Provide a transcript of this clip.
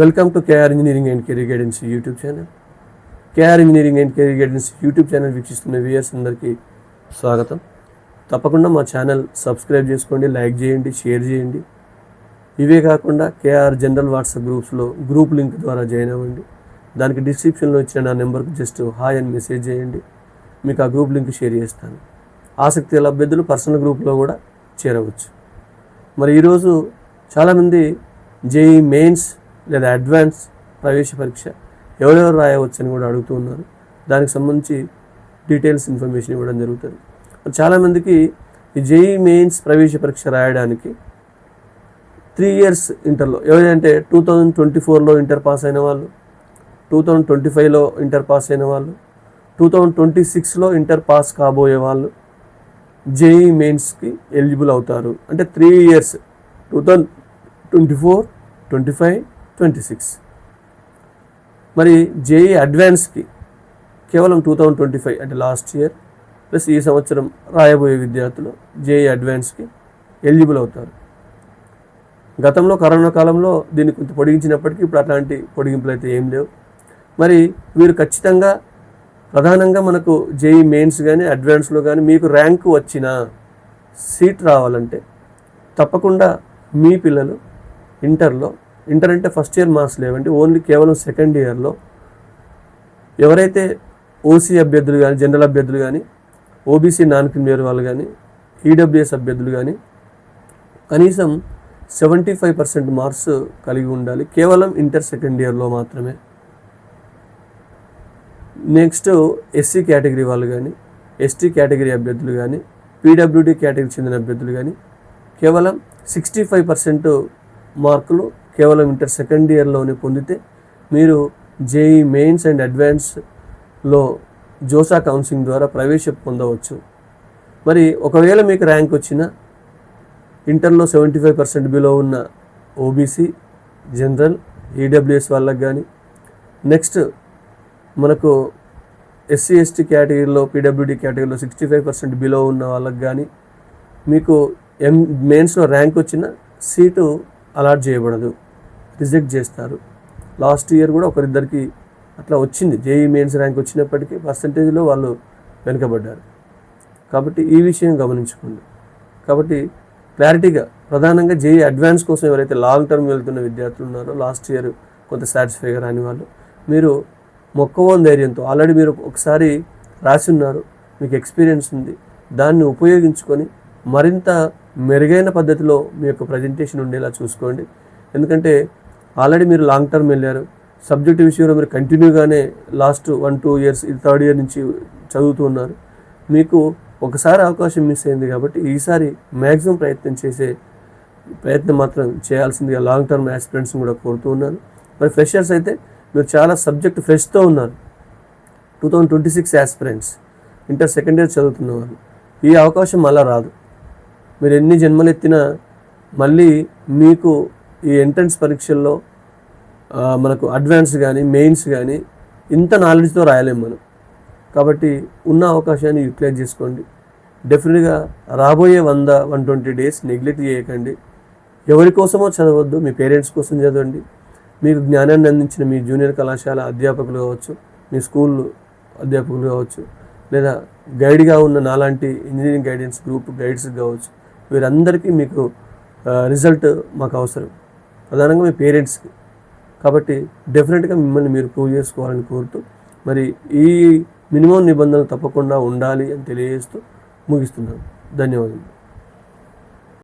Welcome to KR engineering and career guidance YouTube channel KR engineering and career guidance YouTube channel వీక్షిస్తున్న viewers అందరికీ స్వాగతం. తప్పకుండా మా channel subscribe చేసుకోండి like చేయండి షేర్ చేయండి. ఇవే కాకుండా కేఆర్ జనరల్ వాట్సాప్ గ్రూప్స్లో గ్రూప్ లింక్ ద్వారా జాయిన్ అవ్వండి. దానికి డిస్క్రిప్షన్లో ఇచ్చిన నా నెంబర్కి జస్ట్ హాయ్ అని మెసేజ్ చేయండి. మీకు ఆ గ్రూప్ లింక్ షేర్ చేస్తాను. ఆసక్తి గల అభ్యర్థులు పర్సనల్ గ్రూప్లో కూడా చేరవచ్చు. మరి ఈరోజు చాలామంది జేఈ మెయిన్స్ లేదా అడ్వాన్స్ ప్రవేశ పరీక్ష ఎవరెవరు రాయవచ్చు అని కూడా అడుగుతూ ఉన్నారు. దానికి సంబంధించి డీటెయిల్స్ ఇన్ఫర్మేషన్ ఇవ్వడం జరుగుతుంది. చాలామందికి ఈ జేఈ మెయిన్స్ ప్రవేశ పరీక్ష రాయడానికి త్రీ ఇయర్స్ ఇంటర్లో ఎవరంటే టూ థౌజండ్ ట్వంటీ ఫోర్లో ఇంటర్ పాస్ అయిన వాళ్ళు టూ థౌజండ్ ట్వంటీ ఫైవ్లో ఇంటర్ పాస్ అయిన వాళ్ళు టూ థౌజండ్ ట్వంటీ సిక్స్లో ఇంటర్ పాస్ కాబోయే వాళ్ళు జేఈ మెయిన్స్కి ఎలిజిబుల్ అవుతారు. అంటే three years two thousand twenty four twenty five twenty six. మరి జేఈ అడ్వాన్స్కి కేవలం టూ థౌజండ్ ట్వంటీ ఫైవ్ అంటే లాస్ట్ ఇయర్ ప్లస్ ఈ సంవత్సరం రాయబోయే విద్యార్థులు జేఈ అడ్వాన్స్కి ఎలిజిబుల్ అవుతారు. గతంలో కరోనా కాలంలో దీన్ని కొంత పొడిగించినప్పటికీ ఇప్పుడు అట్లాంటి పొడిగింపులు అయితే ఏం లేవు. మరి వీరు ఖచ్చితంగా ప్రధానంగా మనకు జేఈ మెయిన్స్ కానీ అడ్వాన్స్లో కానీ మీకు ర్యాంకు వచ్చిన సీట్ రావాలంటే తప్పకుండా మీ పిల్లలు ఇంటర్లో ఇంటర్ అంటే ఫస్ట్ ఇయర్ మార్క్స్ లేవండి. ఓన్లీ కేవలం సెకండ్ ఇయర్లో ఎవరైతే ఓసీ అభ్యర్థులు కానీ జనరల్ అభ్యర్థులు కానీ ఓబీసీ నాన్ క్రిమినల్ వాళ్ళు కానీ ఈడబ్ల్యూఎస్ అభ్యర్థులు కానీ కనీసం సెవెంటీ ఫైవ్ పర్సెంట్ మార్క్స్ కలిగి ఉండాలి. కేవలం ఇంటర్ సెకండ్ ఇయర్లో మాత్రమే. నెక్స్ట్ ఎస్సీ కేటగిరీ వాళ్ళు కానీ ఎస్టీ కేటగిరీ అభ్యర్థులు కానీ పీడబ్ల్యూడీ కేటగిరీ చెందిన అభ్యర్థులు కానీ కేవలం సిక్స్టీ ఫైవ్ పర్సెంట్ మార్కులు కేవలం ఇంటర్ సెకండ్ ఇయర్లోనే పొందితే మీరు జేఈ మెయిన్స్ అండ్ అడ్వాన్స్లో జోసా కౌన్సిలింగ్ ద్వారా ప్రవేశం పొందవచ్చు. మరి ఒకవేళ మీకు ర్యాంక్ వచ్చినా ఇంటర్లో సెవెంటీ ఫైవ్ పర్సెంట్ బిలో ఉన్న ఓబీసీ జనరల్ ఈడబ్ల్యూఎస్ వాళ్ళకి కానీ నెక్స్ట్ మనకు ఎస్సీ ఎస్టీ కేటగిరీలో పీడబ్ల్యూడి కేటగిరీలో సిక్స్టీ ఫైవ్ పర్సెంట్ బిలో ఉన్న వాళ్ళకి కానీ మీకు ఎం మెయిన్స్లో ర్యాంక్ వచ్చిన సీటు అలాట్ చేయబడదు. రిజెక్ట్ చేస్తారు. లాస్ట్ ఇయర్ కూడా ఒకరిద్దరికి అట్లా వచ్చింది. జేఈ మెయిన్స్ ర్యాంక్ వచ్చినప్పటికీ పర్సంటేజ్లో వాళ్ళు వెనుకబడ్డారు. కాబట్టి ఈ విషయం గమనించుకోండి. కాబట్టి క్లారిటీగా ప్రధానంగా జేఈ అడ్వాన్స్ కోసం ఎవరైతే లాంగ్ టర్మ్ వెళ్తున్న విద్యార్థులు ఉన్నారో లాస్ట్ ఇయర్ కొంత సాటిస్ఫైగా రాని వాళ్ళు మీరు మొక్కవోని ధైర్యంతో ఆల్రెడీ మీరు ఒకసారి రాసి ఉన్నారు మీకు ఎక్స్పీరియన్స్ ఉంది దాన్ని ఉపయోగించుకొని మరింత మెరుగైన పద్ధతిలో మీ యొక్క ప్రజెంటేషన్ ఉండేలా చూసుకోండి. ఎందుకంటే ఆల్రెడీ మీరు లాంగ్ టర్మ్ వెళ్ళారు. సబ్జెక్ట్ విషయంలో మీరు కంటిన్యూగానే లాస్ట్ వన్ టూ ఇయర్స్ ఈ థర్డ్ ఇయర్ నుంచి చదువుతూ ఉన్నారు. మీకు ఒకసారి అవకాశం మిస్ అయింది కాబట్టి ఈసారి మ్యాక్సిమం ప్రయత్నం చేసే ప్రయత్నం మాత్రం చేయాల్సిందిగా లాంగ్ టర్మ్ ఆస్పిరెంట్స్ని కూడా కోరుతూ ఉన్నాను మరి ఫ్రెషర్స్ అయితే మీరు చాలా సబ్జెక్ట్ ఫ్రెష్తో ఉన్నారు. Two thousand twenty six aspirants. Inter second year చదువుతున్న వాళ్ళు ఈ అవకాశం మళ్ళా రాదు. మీరు ఎన్ని జన్మలు ఎత్తినా మళ్ళీ మీకు ఈ ఎంట్రన్స్ పరీక్షల్లో మనకు అడ్వాన్స్ కానీ మెయిన్స్ కానీ ఇంత నాలెడ్జ్తో రాయలేము మనం. కాబట్టి ఉన్న అవకాశాన్ని యూటిలైజ్ చేసుకోండి. డెఫినెట్గా రాబోయే వంద వన్ ట్వంటీ డేస్ నెగ్లెక్ట్ చేయకండి. ఎవరి కోసమో చదవద్దు మీ పేరెంట్స్ కోసం చదవండి. మీకు జ్ఞానాన్ని అందించిన మీ జూనియర్ కళాశాల అధ్యాపకులు కావచ్చు మీ స్కూల్ అధ్యాపకులు కావచ్చు లేదా గైడ్గా ఉన్న నాలాంటి ఇంజనీరింగ్ గైడెన్స్ గ్రూప్ గైడ్స్ కావచ్చు వీరందరికీ మీకు రిజల్ట్ మాకు అవసరం. ప్రధానంగా మీ పేరెంట్స్కి. కాబట్టి డెఫినెట్గా మిమ్మల్ని మీరు ప్రూవ్ చేసుకోవాలని కోరుతూ మరి ఈ మినిమం నిబంధనలు తప్పకుండా ఉండాలి అని తెలియజేస్తూ ముగిస్తున్నాను. ధన్యవాదాలు